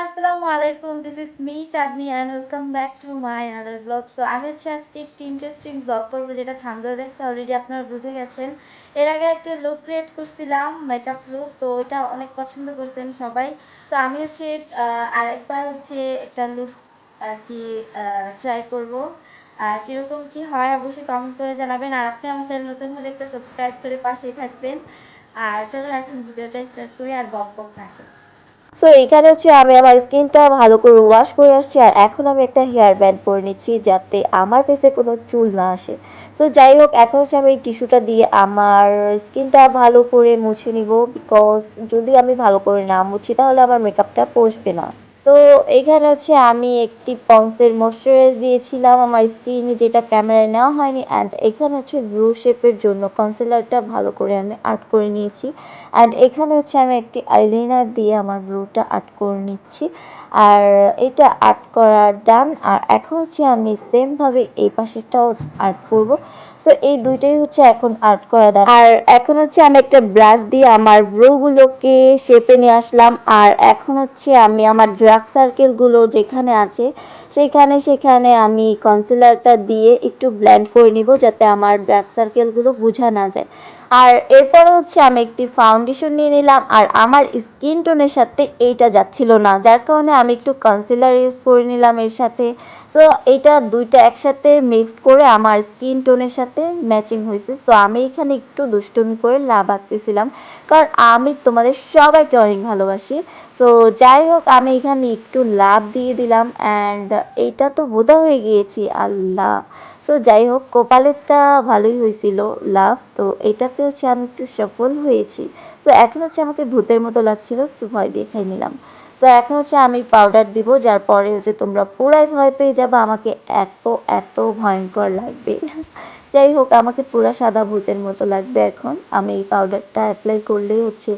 আসসালামু আলাইকুম this is me Chandni and welcome back to my আনার ব্লগ সো আমি হচ্ছে আজকে একটি ইন্টারেস্টিং ব্লগ করব যেটা ঠান্ডা দেখতে অলরেডি আপনারা বুঝে গেছেন। এর আগে একটা লুক ক্রিয়েট করছিলাম মেকআপ লুক তো এটা অনেক পছন্দ করছেন সবাই। তো আমি হচ্ছে আরেকবার হচ্ছে একটা লুক আর কি ট্রাই করব। কীরকম কি হয় অবশ্যই কমেন্ট করে জানাবেন। আর আপনি আমাদের নতুন হলে একটা সাবস্ক্রাইব করে পাশেই থাকবেন। আর এখন ভিডিওটা স্টার্ট করি, আর বক বক সো এখানে হচ্ছে আমি আমার স্কিনটা ভালো করে ওয়াশ করে আসছি আর এখন আমি একটা হেয়ার ব্যান্ড পরে নিচ্ছি যাতে আমার ফেসে কোনো চুল না আসে। সো যাই হোক, এখন হচ্ছে আমি টিস্যুটা দিয়ে আমার স্কিনটা ভালো করে মুছে নিব বিকজ যদি আমি ভালো করে না মুছি তাহলে আমার মেকআপটা পচবে না। তো এখানে হচ্ছে আমি একটি পন্সের ময়শ্চারাইজ দিয়েছিলাম। আমার স্কিনে যেটা ক্যামেরায় নেওয়া হয়নি অ্যান্ড এখানে হচ্ছে ব্লু শেপের জন্য কনসিলারটা ভালো করে আমি আর্ট করে নিয়েছি। অ্যান্ড এখানে হচ্ছে আমি একটি আইলাইনার দিয়ে আমার ব্লুটা আর্ট করে নিচ্ছি। আর এটা আর্ট করা ডান আর এখন হচ্ছে আমি সেমভাবে এই পাশেরটাও আর্ট করব। সো এই দুইটাই হচ্ছে এখন আর্ট করা ডান আর এখন হচ্ছে আমি একটা ব্রাশ দিয়ে আমার ব্রুগুলোকে শেপে নিয়ে আসলাম। আর এখন হচ্ছে আমি আমার ড্রাগ সার্কেলগুলো যেখানে আছে, সেখানে সেখানে আমি কনসিলারটা দিয়ে একটু ব্ল্যান্ড করে নিব যাতে আমার ড্রাগ সার্কেলগুলো বোঝা না যায়। আর এরপরে হচ্ছে আমি একটি ফাউন্ডেশন নিয়ে নিলাম, আর আমার স্কিন টোনের সাথে এইটা যাচ্ছিল না। যার কারণে আমি একটু কনসিলার ইউজ করে নিলাম এর সাথে। তো এইটা দুইটা একসাথে মিক্সড করে আমার স্কিন টোনের সাথে ম্যাচিং হয়েছে। সো আমি এখানে একটু দুষ্টুমি করে লাভ আঁকতেছিলাম। কারণ আমি তোমাদের সবাইকে অনেক ভালোবাসি। তো যাই হোক, আমি এখানে একটু লাভ দিয়ে দিলাম অ্যান্ড এইটা তো বোধা হয়ে গিয়েছি, আল্লাহ। তো যাই হোক, কপালেরটা ভালোই হয়েছিল লাভ। তো এটাতে হচ্ছে আমি একটু সফল হয়েছি। তো এখন হচ্ছে আমাকে ভূতের মতো লাগছিল, একটু ভয় দিয়ে খাই নিলাম। তো এখন হচ্ছে আমি পাউডার দিব, যার পরে হচ্ছে তোমরা পুরাই ভয় পেয়ে যাবে, আমাকে এত এত ভয়ঙ্কর লাগবে। যাই হোক, আমাকে পুরো সাদা ভূতের মতো লাগবে এখন। আমি এই পাউডারটা অ্যাপ্লাই করলেই হচ্ছে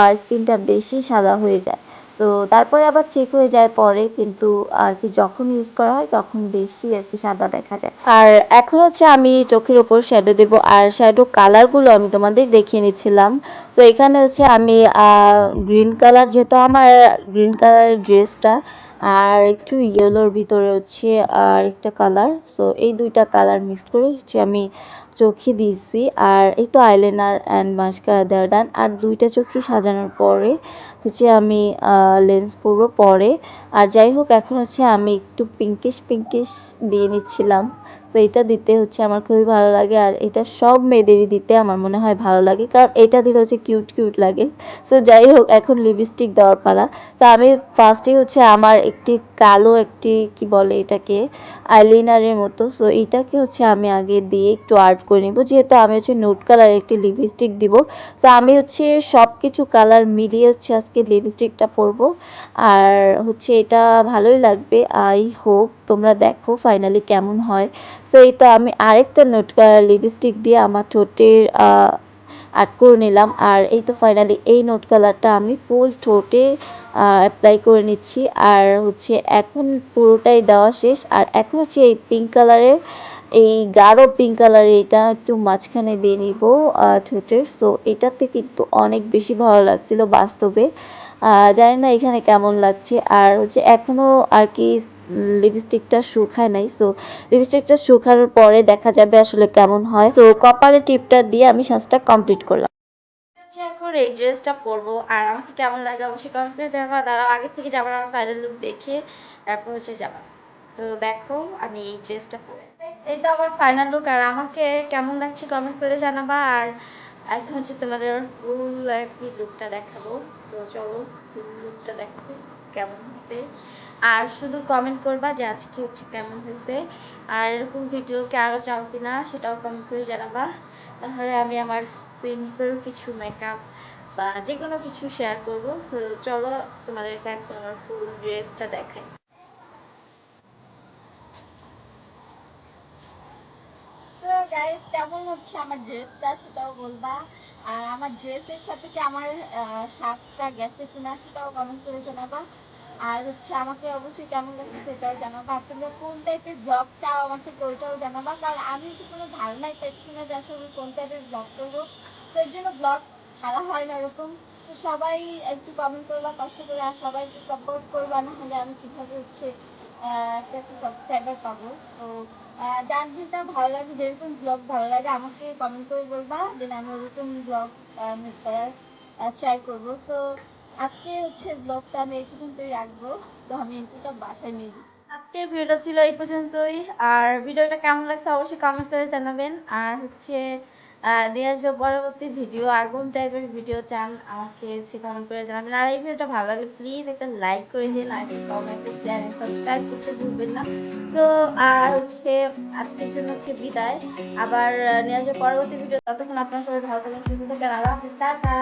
আর স্কিনটা বেশি সাদা হয়ে যায়। তো তারপরে আবার চেক হয়ে যায় পরে, কিন্তু আর কি যখন ইউজ করা হয় তখন বেশি আর কি সাদা দেখা যায়। আর এখন হচ্ছে আমি চোখের উপর শ্যাডো দেব, আর শ্যাডো কালারগুলো আমি তোমাদের দেখিয়ে নিচ্ছিলাম। তো এখানে হচ্ছে আমি গ্রিন কালার যেহেতু আমার গ্রিন কালার ড্রেসটা আর একটু ইয়েলোর ভিতরে হচ্ছে আর একটা কালার সো এই দুইটা কালার মিক্স করে হচ্ছে আমি চোখে দিয়েছি। আর এই তো আইলাইনার অ্যান্ড মাস্কারা দেওয়া ডান আর দুইটা চোখে সাজানোর পরে হচ্ছে আমি লেন্স পরবো পরে। আর যাই হোক, এখন হচ্ছে আমি একটু পিঙ্কিশ পিঙ্কিশ দিয়ে নিচ্ছিলাম। তো এটা দিতে হচ্ছে আমার খুবই ভালো লাগে আর এটা সব মেয়েদেরই দিতে আমার মনে হয় ভালো লাগে, কারণ এটা দিলে হচ্ছে কিউট কিউট লাগে। সো যাই হোক, এখন লিপস্টিক দেওয়ার পালা। তো আমি ফার্স্টে হচ্ছে আমার একটি কালো একটি, কি বলে এটাকে আইলাইনারের মতো। সো এটাকে হচ্ছে আমি আগে দিয়ে একটু আর্ট করে নেব, যেহেতু আমি হচ্ছে নোট কালার একটি লিপস্টিক দিব। তো আমি হচ্ছে সব কিছু কালার মিলিয়ে হচ্ছে আজকে লিপস্টিকটা পরবো। আর হচ্ছে এটা ভালোই লাগবে। আই হোপ তোমরা দেখো ফাইনালি কেমন হয়। সো তো আমি আরেকটা নোট কালার লিপস্টিক দিয়ে আমার ঠোঁটের আর্ট করে নিলাম। আর এই তো ফাইনালি এই নোট কালারটা আমি ফুল ঠোঁটে অ্যাপ্লাই করে নিচ্ছি। আর হচ্ছে এখন পুরোটাই দেওয়া শেষ। আর এখন হচ্ছে এই পিঙ্ক কালারের এই গাঢ় পিঙ্ক কালারের এটা একটু মাঝখানে দিয়ে নিব ঠোঁটের। সো এটাতে কিন্তু অনেক বেশি ভালো লাগছিল বাস্তবে। জানি না এখানে কেমন লাগছে। আর হচ্ছে এখনও আর কি লিপস্টিকটা শুকায় নাই সো লিপস্টিকটা শুকানোর পরে দেখা যাবে আসলে কেমন হয়। তো কপালে টিপটা দিয়ে আমি সাজটা কমপ্লিট করলাম। এখন এই ড্রেসটা পরবো, আর আমাকে কেমন লাগে অবশ্যই কমেন্ট করে জানাবা। দাঁড়াও, আগে থেকে যাবার আমার ফাইনাল লুক দেখে তারপর হচ্ছে যাবা তো দেখো, আমি এই ড্রেসটা পরে এই তো আমার ফাইনাল লুক আর আমাকে কেমন লাগছে কমেন্ট করে জানাবা। আর এখন হচ্ছে তোমাদের ফুল লুকটা দেখাবো। তো চলো ফুল লুকটা দেখো, কেমন হচ্ছে। আর শুধু কমেন্ট করবা যে আজকে হচ্ছে কেমন হয়েছে, আর এরকম ভিডিওকে আরও চাও কিনা সেটাও কমেন্ট করে জানাবা। তাহলে আমি আমার সিম্পল কিছু মেকআপ বা যে কোনো কিছু শেয়ার করব। তো চলো তোমাদেরকে এখন আমার ফুল ড্রেসটা দেখাই। কেমন হচ্ছে আমার ড্রেসটা সেটাও বলবা। আর আমার ড্রেসের সাথে কি আমার সাজটা গেছে কিনা সেটাও কমেন্ট করে জানাবা। আর হচ্ছে আমাকে অবশ্যই কেমন লাগছে সেটাও জানাবা। তোমরা কোন টাইপের ব্লগ চাও আমার থেকে ওইটাও জানাবা। কারণ আমি তো কোনো ধারণাই পাচ্ছি না যে আসলে কোন টাইপের ব্লগ করব। তো এর জন্য ব্লগ ছাড়া হয় না ওরকম। তো সবাই একটু কমেন্ট করবা, কষ্ট করে আর সবাই একটু সাপোর্ট করবা না হলে আমি কীভাবে হচ্ছে একটা সাবস্ক্রাইবার পাবো। তো যার যেটা ভালো লাগে, যেরকম ব্লগ ভালো লাগে, আমাকে কমেন্ট করে বলবা, দেন আমি ওরকম ব্লগ করার ট্রাই করব। তো আজকে হচ্ছে ব্লগটা আমি এই পর্যন্তই রাখব। তো আমি বাসায় নিয়ে আজকের ভিডিওটা ছিল এই পর্যন্তই। আর ভিডিওটা কেমন লাগছে অবশ্যই কমেন্ট করে জানাবেন। আর হচ্ছে নিয়ে আসবে পরবর্তী ভিডিও আর কোন টাইপের ভিডিও চান আমাকে সে কমেন্ট করে জানাবেন। আর এই ভিডিওটা ভালো লাগলে প্লিজ একটা লাইক করে দিন, আর কমেন্ট চ্যানেল সাবস্ক্রাইব করতে ভুলবেন না। তো আর হচ্ছে, আজকের জন্য হচ্ছে বিদায়। আবার নিয়ে আসবে পরবর্তী ভিডিও ততক্ষণ আপনার সবাই ভালো থাকবেন, সুস্থ থাকবেন। আল্লাহ হাফিজ, টাটা।